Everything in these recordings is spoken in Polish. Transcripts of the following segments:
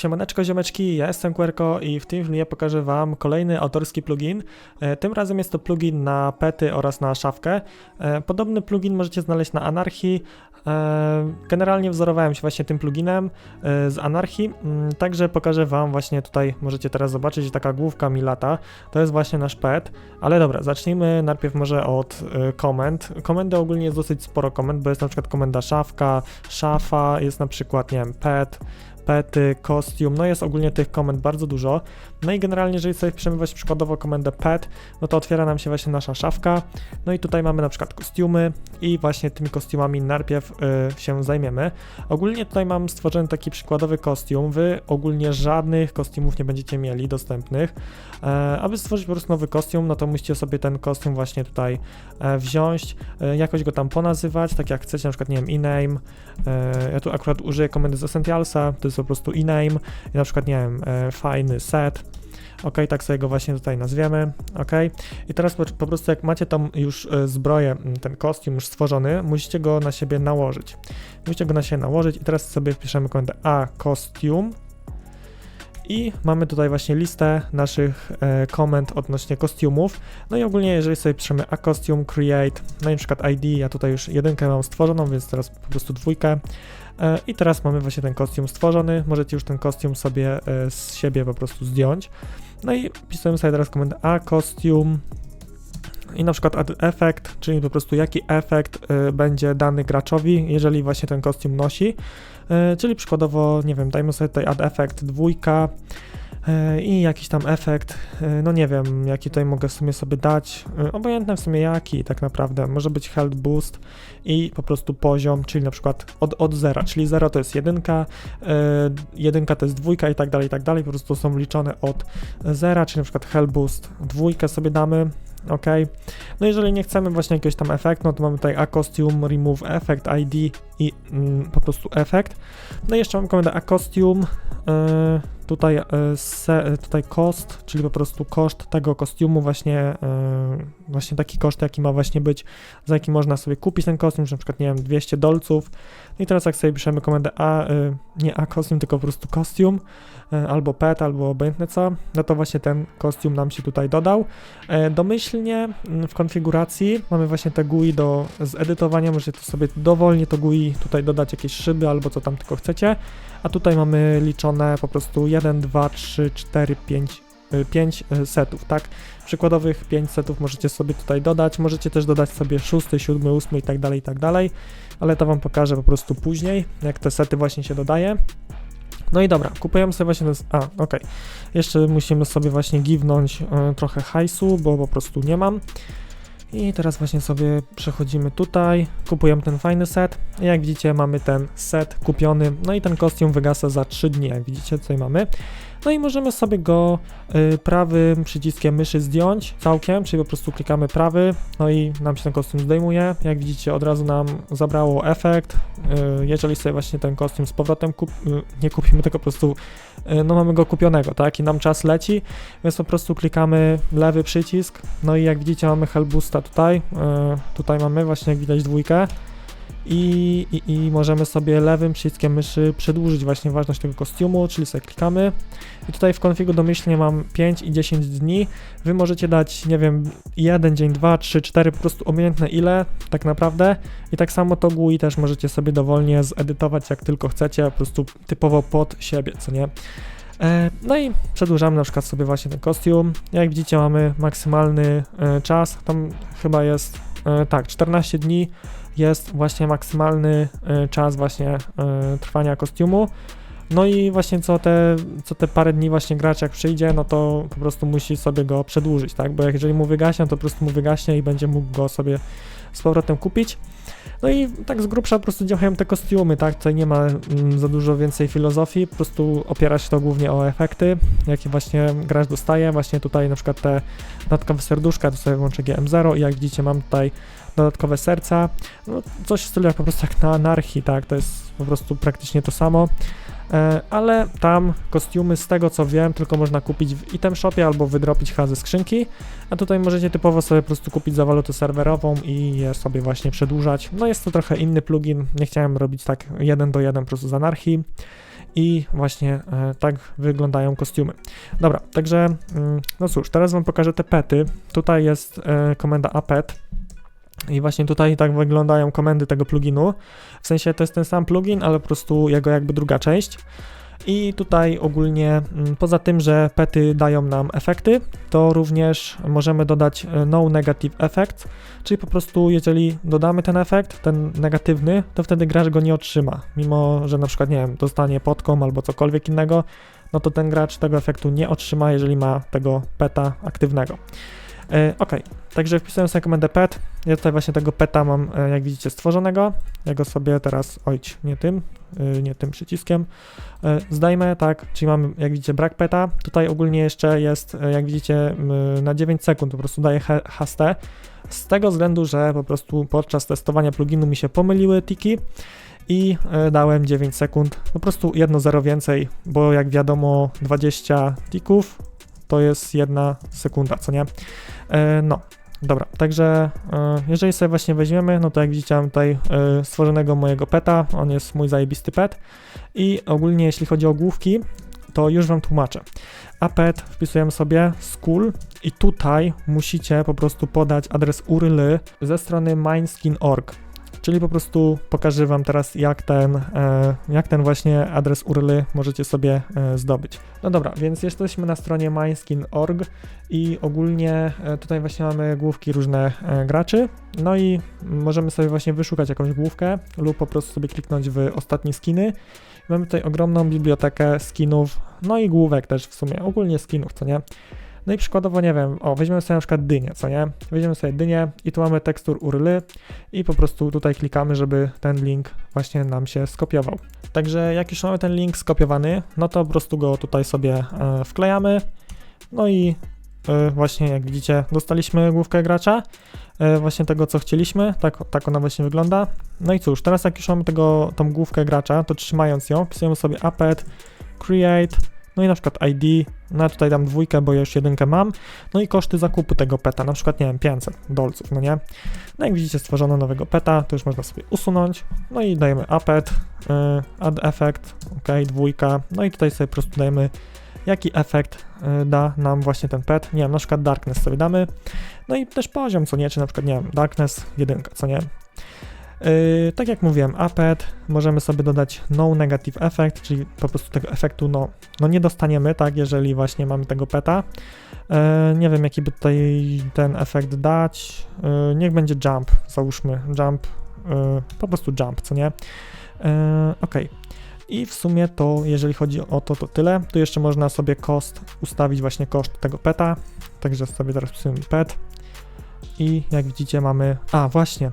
Siemaneczko ziomeczki, ja jestem Querko i w tym filmie pokażę wam kolejny autorski plugin. E, Tym razem jest to plugin na pety oraz na szafkę. E, Podobny plugin możecie znaleźć na Anarchii. E, Generalnie wzorowałem się właśnie tym pluginem z Anarchii, Mm, także pokażę wam właśnie tutaj, możecie teraz zobaczyć, taka główka mi lata. To jest właśnie nasz pet, ale dobra, zacznijmy najpierw może od komend. Komendy ogólnie jest dosyć sporo komend, bo jest na przykład komenda szafka, szafa, jest na przykład, nie wiem, pet, pety, kostium, no jest ogólnie tych komend bardzo dużo. No i generalnie, jeżeli sobie wpiszemy właśnie przykładowo komendę pet, no to otwiera nam się właśnie nasza szafka. No i tutaj mamy na przykład kostiumy i właśnie tymi kostiumami najpierw y, się zajmiemy. Ogólnie tutaj mam stworzony taki przykładowy kostium. Wy ogólnie żadnych kostiumów nie będziecie mieli dostępnych. E, aby stworzyć po prostu nowy kostium, no to musicie sobie ten kostium właśnie tutaj e, wziąć, e, jakoś go tam ponazywać, tak jak chcecie, na przykład, nie wiem, e-name. E, ja tu akurat użyję komendy z Essentialsa, to jest po prostu e-name i na przykład, nie wiem, e, fajny set. Ok, tak sobie go właśnie tutaj nazwiemy. Ok, i teraz po, po prostu jak macie tam już e, zbroję, ten kostium już stworzony, musicie go na siebie nałożyć. Musicie go na siebie nałożyć i teraz sobie wpiszemy komendę a costume i mamy tutaj właśnie listę naszych e, komend odnośnie kostiumów. No i ogólnie, jeżeli sobie piszemy a costume create, no i na przykład ID, ja tutaj już jedynkę mam stworzoną, więc teraz po prostu dwójkę. E, I teraz mamy właśnie ten kostium stworzony. Możecie już ten kostium sobie e, z siebie po prostu zdjąć. No i pisujemy sobie teraz komendę a costume i na przykład effect, czyli po prostu jaki efekt y, będzie dany graczowi, jeżeli właśnie ten kostium nosi. Czyli przykładowo, nie wiem, dajmy sobie tutaj add effect dwójka i jakiś tam efekt, y, no nie wiem, jaki tutaj mogę w sumie sobie dać, y, obojętne w sumie jaki tak naprawdę, może być health boost i po prostu poziom, czyli na przykład od, od zera, czyli 0 to jest jedynka, jedynka to jest dwójka i tak dalej, i tak dalej, po prostu są liczone od zera, czyli na przykład health boost. Dwójkę sobie damy, ok. No jeżeli nie chcemy właśnie jakiegoś tam efektu, no to mamy tutaj a costume, remove effect, ID i mm, po prostu efekt. No i jeszcze mamy komendę a costume, y, tutaj, y, se, tutaj cost, czyli po prostu koszt tego kostiumu, właśnie, y, właśnie taki koszt, jaki ma właśnie być, za jaki można sobie kupić ten kostium, że na przykład, nie wiem, 200 dolców. No i teraz jak sobie piszemy komendę a, nie a costume, tylko po prostu kostium, albo pet, albo obojętne co, no to właśnie ten kostium nam się tutaj dodał. E, Domyślnie mm, w konfiguracji mamy właśnie te GUI do zedytowania, możecie sobie dowolnie to GUI tutaj dodać jakieś szyby albo co tam tylko chcecie, a tutaj mamy liczone po prostu 1, 2, 3, 4, 5, 5 setów, tak? Przykładowych 5 setów możecie sobie tutaj dodać, możecie też dodać sobie 6, 7, 8 i tak dalej, i tak dalej, ale to wam pokażę po prostu później, jak te sety właśnie się dodaje. No i dobra, kupujemy sobie właśnie ten... A, okej. Jeszcze musimy sobie właśnie giwnąć e, trochę hajsu, bo po prostu nie mam. I teraz właśnie sobie przechodzimy tutaj, kupujemy ten fajny set. Jak widzicie mamy ten set kupiony, no i ten kostium wygasa za 3 dni, jak widzicie tutaj mamy. No i możemy sobie go y, prawym przyciskiem myszy zdjąć całkiem, czyli po prostu klikamy prawy, no i nam się ten kostium zdejmuje. Jak widzicie od razu nam zabrało efekt. Y, jeżeli sobie właśnie ten kostium z powrotem kup, y, nie kupimy, tylko po prostu no mamy go kupionego, tak? I nam czas leci, więc po prostu klikamy lewy przycisk, no i jak widzicie mamy Hellboosta tutaj, y, tutaj mamy właśnie jak widać dwójkę i, i, i możemy sobie lewym przyciskiem myszy przedłużyć właśnie ważność tego kostiumu, czyli sobie klikamy. I tutaj w konfigu domyślnie mam 5 i 10 dni, wy możecie dać, nie wiem, jeden dzień, dwa, trzy, cztery, po prostu obojętne ile, tak naprawdę. I tak samo to GUI też możecie sobie dowolnie zedytować jak tylko chcecie, po prostu typowo pod siebie, co nie? E, No i przedłużamy na przykład sobie właśnie ten kostium. Jak widzicie mamy maksymalny e, czas, tam chyba jest e, tak, 14 dni jest właśnie maksymalny e, czas właśnie e, trwania kostiumu. No i właśnie co te, co te parę dni właśnie gracz jak przyjdzie, no to po prostu musi sobie go przedłużyć, tak? Bo jeżeli mu wygaśnie, to po prostu mu wygaśnie i będzie mógł go sobie z powrotem kupić. No i tak z grubsza po prostu działają te kostiumy, tak? Tutaj nie ma mm, za dużo więcej filozofii, po prostu opiera się to głównie o efekty, jakie właśnie gracz dostaje. Właśnie tutaj na przykład te dodatkowe serduszka, to sobie włączę GM0 i jak widzicie mam tutaj dodatkowe serca, no coś w stylu jak po prostu jak na anarchii, tak? To jest po prostu praktycznie to samo. E, ale tam kostiumy z tego co wiem tylko można kupić w item shopie albo wydropić ze skrzynki, a tutaj możecie typowo sobie po prostu kupić za walutę serwerową i je sobie właśnie przedłużać. No jest to trochę inny plugin, nie chciałem robić tak jeden do jeden po prostu z anarchii. i właśnie e, tak wyglądają kostiumy. Dobra, także mm, no cóż, teraz wam pokażę te pety. Tutaj jest e, komenda apet. I właśnie tutaj tak wyglądają komendy tego pluginu. W sensie to jest ten sam plugin, ale po prostu jego jakby druga część. I tutaj ogólnie mm, poza tym, że pety dają nam efekty, to również możemy dodać e, no negative effect, czyli po prostu jeżeli dodamy ten efekt, ten negatywny, to wtedy gracz go nie otrzyma. Mimo, że na przykład, nie wiem, dostanie podką albo cokolwiek innego, no to ten gracz tego efektu nie otrzyma, jeżeli ma tego peta aktywnego. E, ok, także wpisałem sobie komendę pet. Ja tutaj właśnie tego peta mam, e, jak widzicie, stworzonego. Ja go sobie teraz, ojć, nie tym, e, nie tym przyciskiem, zdajmy, tak, czyli mamy, jak widzicie, brak peta. Tutaj ogólnie jeszcze jest, jak widzicie, na 9 sekund po prostu daję hastę. Z tego względu, że po prostu podczas testowania pluginu mi się pomyliły tiki i dałem 9 sekund, po prostu jedno zero więcej, bo jak wiadomo 20 tików to jest jedna sekunda, co nie? E, no, dobra, także e, jeżeli sobie właśnie weźmiemy, no to jak widzicie mam tutaj e, stworzonego mojego peta, on jest mój zajebisty pet i ogólnie jeśli chodzi o główki, to już wam tłumaczę. A pet wpisujemy sobie school i tutaj musicie po prostu podać adres URL ze strony mineskin.org. Czyli po prostu pokażę wam teraz jak ten, e, jak ten właśnie adres URL możecie sobie e, zdobyć. No dobra, więc jesteśmy na stronie mineskin.org i ogólnie e, tutaj właśnie mamy główki różne graczy. No i możemy sobie właśnie wyszukać jakąś główkę lub po prostu sobie kliknąć w ostatnie skiny. Mamy tutaj ogromną bibliotekę skinów, no i główek też w sumie, ogólnie skinów, co nie? No i przykładowo, nie wiem, o, weźmiemy sobie na przykład dynię, co nie? Weźmiemy sobie dynię i tu mamy tekstur URL i po prostu tutaj klikamy, żeby ten link właśnie nam się skopiował. Także jak już mamy ten link skopiowany, no to po prostu go tutaj sobie e, wklejamy, no i e, właśnie jak widzicie, dostaliśmy główkę gracza, e, właśnie tego co chcieliśmy, tak, tak ona właśnie wygląda. No i cóż, teraz jak już mamy tego, tą główkę gracza, to trzymając ją, wpisujemy sobie appet, create, no i na przykład ID, no ja tutaj dam dwójkę, bo ja już jedynkę mam, no i koszty zakupu tego peta, na przykład, nie wiem, 500 dolców, no nie? No jak widzicie, stworzono nowego peta, to już można sobie usunąć, no i dajemy appet, y, add effect, ok, dwójka, no i tutaj sobie po prostu dajemy jaki efekt y, da nam właśnie ten pet, nie wiem, na przykład darkness sobie damy, no i też poziom, co nie, czy na przykład, nie wiem, darkness jedynka, co nie? Yy, tak jak mówiłem, appet, możemy sobie dodać no negative effect, czyli po prostu tego efektu no, no nie dostaniemy, tak, jeżeli właśnie mamy tego peta. Yy, nie wiem, jaki by tutaj ten efekt dać. Yy, niech będzie jump, załóżmy, jump, yy, po prostu jump, co nie? Yy, ok. I w sumie to, jeżeli chodzi o to, to tyle. Tu jeszcze można sobie cost ustawić właśnie koszt tego peta, także sobie teraz wpisujemy pet. I jak widzicie mamy... A, właśnie,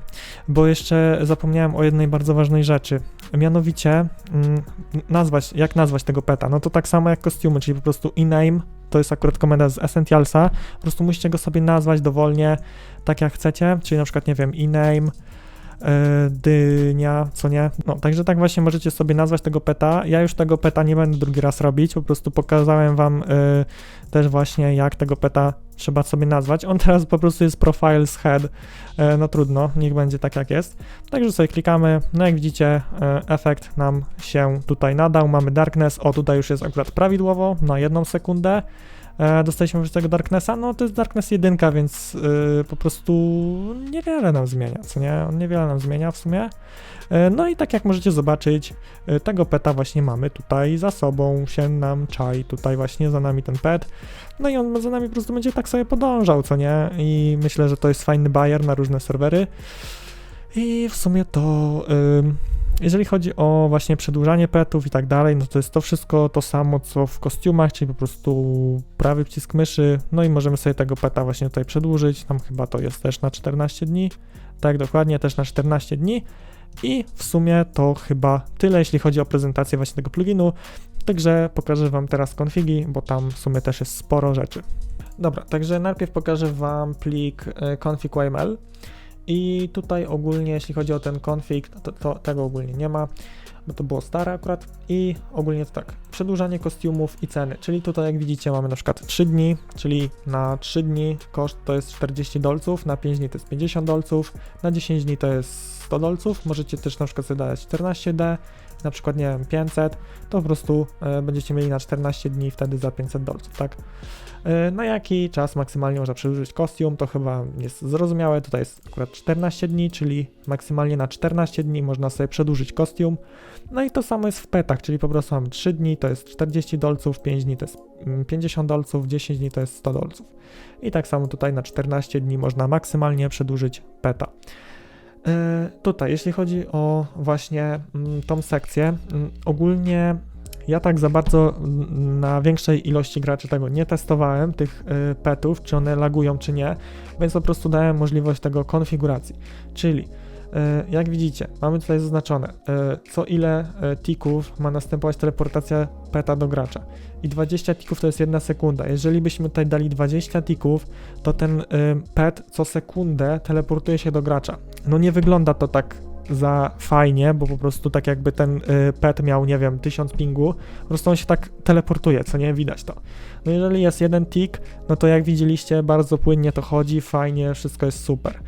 bo jeszcze zapomniałem o jednej bardzo ważnej rzeczy. Mianowicie mm, nazwać, jak nazwać tego peta? No to tak samo jak kostiumy, czyli po prostu e-name, to jest akurat komenda z Essentialsa, po prostu musicie go sobie nazwać dowolnie, tak jak chcecie, czyli na przykład, nie wiem, e-name, e, dynia, co nie? No, także tak właśnie możecie sobie nazwać tego peta. Ja już tego peta nie będę drugi raz robić, po prostu pokazałem wam e, też właśnie jak tego peta trzeba sobie nazwać. On teraz po prostu jest profiles head, e, no trudno, niech będzie tak jak jest. Także sobie klikamy, no jak widzicie e, efekt nam się tutaj nadał, mamy darkness, o tutaj już jest akurat prawidłowo, na jedną sekundę. E, dostaliśmy już tego Darknessa, no to jest Darkness 1, więc y, po prostu niewiele nam zmienia, co nie? On niewiele nam zmienia w sumie. E, no i tak jak możecie zobaczyć, e, tego peta właśnie mamy tutaj za sobą, się nam czai, tutaj właśnie za nami ten pet. No i on za nami po prostu będzie tak sobie podążał, co nie? I myślę, że to jest fajny buyer na różne serwery. I w sumie to... ym, jeżeli chodzi o właśnie przedłużanie petów i tak dalej, no to jest to wszystko to samo co w kostiumach, czyli po prostu prawy przycisk myszy, no i możemy sobie tego peta właśnie tutaj przedłużyć, tam chyba to jest też na 14 dni, tak dokładnie, też na 14 dni. I w sumie to chyba tyle, jeśli chodzi o prezentację właśnie tego pluginu, także pokażę wam teraz konfigi, bo tam w sumie też jest sporo rzeczy. Dobra, także najpierw pokażę wam plik e, config.yml. I tutaj ogólnie, jeśli chodzi o ten config, to, to tego ogólnie nie ma, bo to było stare akurat. I ogólnie to tak, przedłużanie kostiumów i ceny, czyli tutaj jak widzicie mamy na przykład 3 dni, czyli na 3 dni koszt to jest 40 dolców, na 5 dni to jest 50 dolców, na 10 dni to jest 100 dolców, możecie też na przykład sobie dać 14D, na przykład, nie wiem, 500, to po prostu e, będziecie mieli na 14 dni wtedy za 500 dolców, tak? E, Na jaki czas maksymalnie można przedłużyć kostium, to chyba jest zrozumiałe. Tutaj jest akurat 14 dni, czyli maksymalnie na 14 dni można sobie przedłużyć kostium. No i to samo jest w petach, czyli po prostu mamy 3 dni to jest 40 dolców, 5 dni to jest mm, 50 dolców, 10 dni to jest 100 dolców. I tak samo tutaj na 14 dni można maksymalnie przedłużyć peta. E, Tutaj, jeśli chodzi o właśnie mm, tą sekcję, mm, ogólnie ja tak za bardzo mm, na większej ilości graczy tego nie testowałem, tych y, petów, czy one lagują, czy nie, więc po prostu dałem możliwość tego konfiguracji. Czyli, y, jak widzicie, mamy tutaj zaznaczone, co ile tików ma następować teleportacja peta do gracza. I 20 tików to jest jedna sekunda. Jeżeli byśmy tutaj dali 20 tików, to ten pet co sekundę teleportuje się do gracza. No nie wygląda to tak za fajnie, bo po prostu tak jakby ten y, pet miał, nie wiem, 1000 pingu, po prostu on się tak teleportuje, co nie widać to. No jeżeli jest jeden tick, no to jak widzieliście, bardzo płynnie to chodzi, fajnie, wszystko jest super.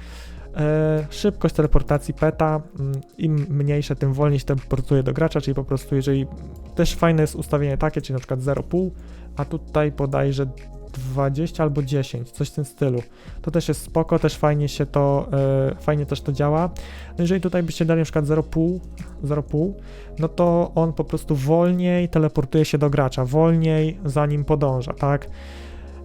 E, szybkość teleportacji peta, mm, im mniejsze, tym wolniej się teleportuje do gracza, czyli po prostu jeżeli też fajne jest ustawienie takie, czyli na przykład 0,5, a tutaj bodajże 20 albo 10, coś w tym stylu. To też jest spoko, też fajnie się to, e, fajnie też to działa. No jeżeli tutaj byście dali na przykład 0,5, 0,5, no to on po prostu wolniej teleportuje się do gracza, wolniej za nim podąża, tak?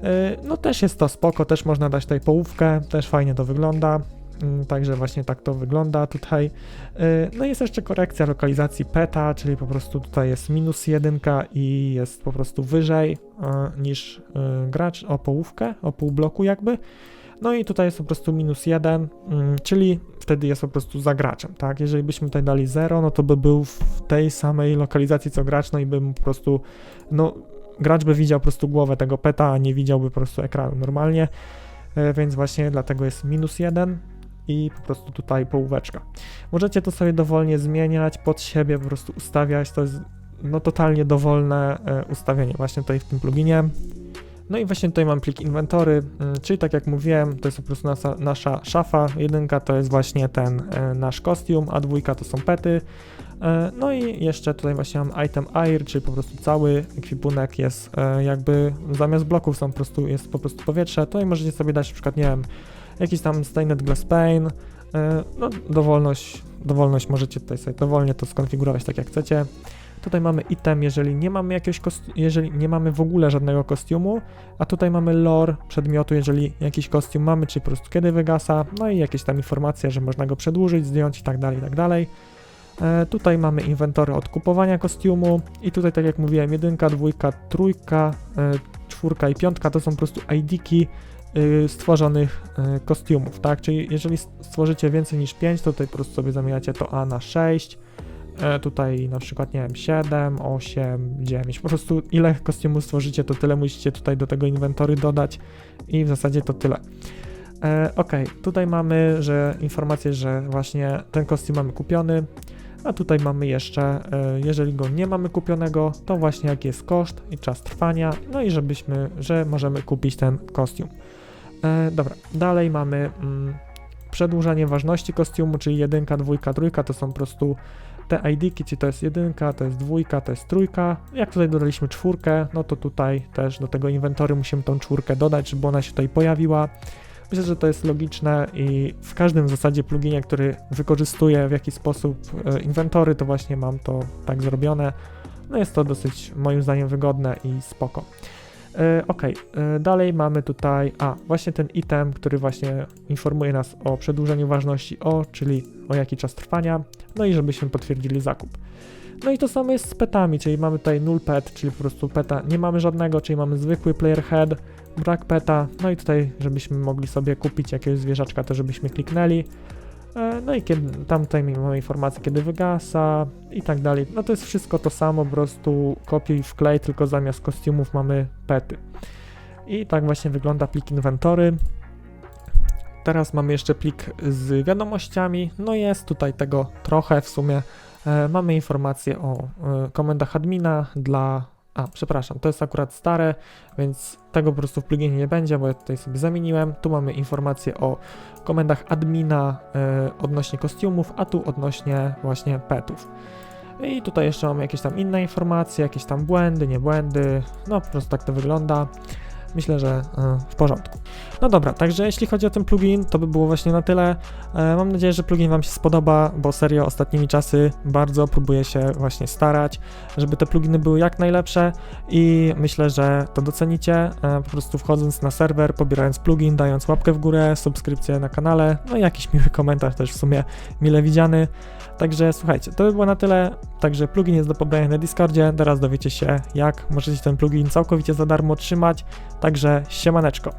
E, No też jest to spoko, też można dać tutaj połówkę, też fajnie to wygląda. Mm, Także właśnie tak to wygląda tutaj. E, No jest jeszcze korekcja lokalizacji peta, czyli po prostu tutaj jest minus jedynka i jest po prostu wyżej niż e, gracz o połówkę, o pół bloku jakby. No i tutaj jest po prostu minus jeden, mm, czyli wtedy jest po prostu za graczem, tak? Jeżeli byśmy tutaj dali 0, no to by był w tej samej lokalizacji co gracz, no i by mu po prostu, no gracz by widział po prostu głowę tego peta, a nie widziałby po prostu ekranu normalnie, e, więc właśnie dlatego jest minus jeden i po prostu tutaj połóweczka. Możecie to sobie dowolnie zmieniać pod siebie, po prostu ustawiać, to jest no totalnie dowolne e, ustawienie właśnie tutaj w tym pluginie. No i właśnie tutaj mam plik inwentory, mm, czyli tak jak mówiłem, to jest po prostu nasza, nasza szafa. Jedynka to jest właśnie ten e, nasz kostium, a dwójka to są pety. E, no i jeszcze tutaj właśnie mam item air, czyli po prostu cały ekwipunek jest jakby zamiast bloków są po prostu, jest po prostu powietrze. Tutaj możecie sobie dać na przykład, nie wiem, jakiś tam stained glass pane, e, no dowolność, dowolność możecie tutaj sobie dowolnie to skonfigurować tak jak chcecie. Tutaj mamy item, jeżeli nie mamy jakiegoś jeżeli nie mamy w ogóle żadnego kostiumu, a tutaj mamy lore przedmiotu, jeżeli jakiś kostium mamy, czyli po prostu kiedy wygasa, no i jakieś tam informacje, że można go przedłużyć, zdjąć i tak dalej, i tak dalej. E, tutaj mamy inwentory od kupowania kostiumu i tutaj tak jak mówiłem, jedynka, dwójka, trójka, e, czwórka i piątka to są po prostu ID-ki stworzonych y, kostiumów, tak? Czyli jeżeli stworzycie więcej niż 5, to tutaj po prostu sobie zamieniacie to A na 6, e, tutaj na przykład, nie wiem, 7, 8, 9, po prostu ile kostiumów stworzycie, to tyle musicie tutaj do tego inwentory dodać i w zasadzie to tyle. E, ok, tutaj mamy, że informację, że właśnie ten kostium mamy kupiony, a tutaj mamy jeszcze, e, jeżeli go nie mamy kupionego, to właśnie jaki jest koszt i czas trwania, no i żebyśmy, że możemy kupić ten kostium. E, dobra, dalej mamy mm, przedłużanie ważności kostiumu, czyli jedynka, dwójka, trójka, to są po prostu te ID-ki, czyli to jest jedynka, to jest dwójka, to jest trójka. Jak tutaj dodaliśmy czwórkę, no to tutaj też do tego inwentory musimy tą czwórkę dodać, żeby ona się tutaj pojawiła. Myślę, że to jest logiczne i w każdym zasadzie pluginie, który wykorzystuje w jakiś sposób e, inwentory, to właśnie mam to tak zrobione. No jest to dosyć moim zdaniem wygodne i spoko. E, ok, e, dalej mamy tutaj, a właśnie ten item, który właśnie informuje nas o przedłużeniu ważności O, czyli o jaki czas trwania, no i żebyśmy potwierdzili zakup. No i to samo jest z petami, czyli mamy tutaj null pet, czyli po prostu peta nie mamy żadnego, czyli mamy zwykły player head, brak peta, no i tutaj żebyśmy mogli sobie kupić jakiegoś zwierzaczka, to żebyśmy kliknęli. E, No i kiedy, tam tutaj mamy informację, kiedy wygasa i tak dalej. No to jest wszystko to samo, po prostu kopiuj wklej, tylko zamiast kostiumów mamy pety. I tak właśnie wygląda plik inwentory. Teraz mamy jeszcze plik z wiadomościami. No jest tutaj tego trochę w sumie. E, mamy informacje o e, komendach admina dla. A, przepraszam, to jest akurat stare, więc tego po prostu w pluginie nie będzie, bo ja tutaj sobie zamieniłem. Tu mamy informacje o komendach admina e, odnośnie kostiumów, a tu odnośnie właśnie petów. I tutaj jeszcze mamy jakieś tam inne informacje, jakieś tam błędy, nie błędy, no po prostu tak to wygląda. Myślę, że e, w porządku. No dobra, także jeśli chodzi o ten plugin, to by było właśnie na tyle. E, Mam nadzieję, że plugin Wam się spodoba, bo serio ostatnimi czasy bardzo próbuję się właśnie starać, żeby te pluginy były jak najlepsze i myślę, że to docenicie. E, Po prostu wchodząc na serwer, pobierając plugin, dając łapkę w górę, subskrypcję na kanale, no i jakiś miły komentarz też w sumie mile widziany. Także słuchajcie, to by było na tyle. Także plugin jest do pobrania na Discordzie. Teraz dowiecie się, jak możecie ten plugin całkowicie za darmo otrzymać. Także siemaneczko.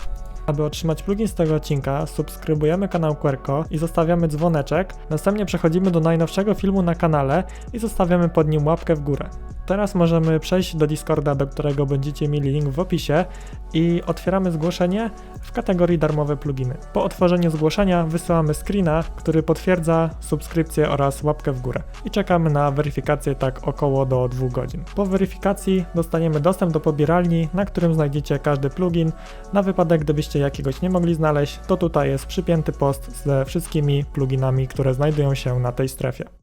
Aby otrzymać plugin z tego odcinka, subskrybujemy kanał Querco i zostawiamy dzwoneczek. Następnie przechodzimy do najnowszego filmu na kanale i zostawiamy pod nim łapkę w górę. Teraz możemy przejść do Discorda, do którego będziecie mieli link w opisie i otwieramy zgłoszenie w kategorii darmowe pluginy. Po otworzeniu zgłoszenia wysyłamy screena, który potwierdza subskrypcję oraz łapkę w górę i czekamy na weryfikację tak około do 2 godzin. Po weryfikacji dostaniemy dostęp do pobieralni, na którym znajdziecie każdy plugin. Na wypadek gdybyście jakiegoś nie mogli znaleźć, to tutaj jest przypięty post ze wszystkimi pluginami, które znajdują się na tej strefie.